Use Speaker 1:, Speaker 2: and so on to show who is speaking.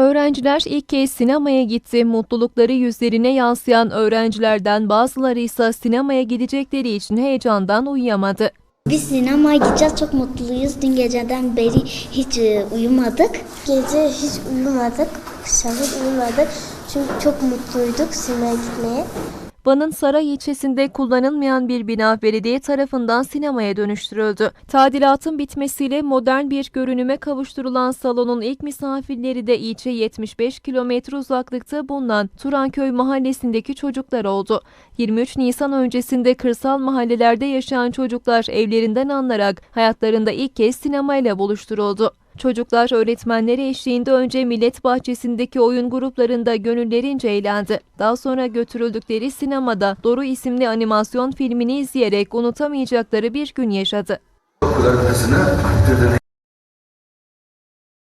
Speaker 1: Öğrenciler ilk kez sinemaya gitti. Mutlulukları yüzlerine yansıyan öğrencilerden bazıları ise sinemaya gidecekleri için heyecandan uyuyamadı.
Speaker 2: Biz sinemaya gideceğiz. Çok mutluyuz. Dün geceden beri hiç e, uyumadık.
Speaker 3: Gece hiç uyumadık, şahit uyumadık. Çünkü çok mutluyduk sinemaya gitmeye.
Speaker 1: Van'ın Saray ilçesinde kullanılmayan bir bina belediye tarafından sinemaya dönüştürüldü. Tadilatın bitmesiyle modern bir görünüme kavuşturulan salonun ilk misafirleri de ilçe 75 kilometre uzaklıkta bulunan Turanköy mahallesindeki çocuklar oldu. 23 Nisan öncesinde kırsal mahallelerde yaşayan çocuklar evlerinden alınarak hayatlarında ilk kez sinemayla buluşturuldu. Çocuklar öğretmenleri eşliğinde önce Millet Bahçesi'ndeki oyun gruplarında gönüllerince eğlendi. Daha sonra götürüldükleri sinemada Doru isimli animasyon filmini izleyerek unutamayacakları bir gün yaşadı.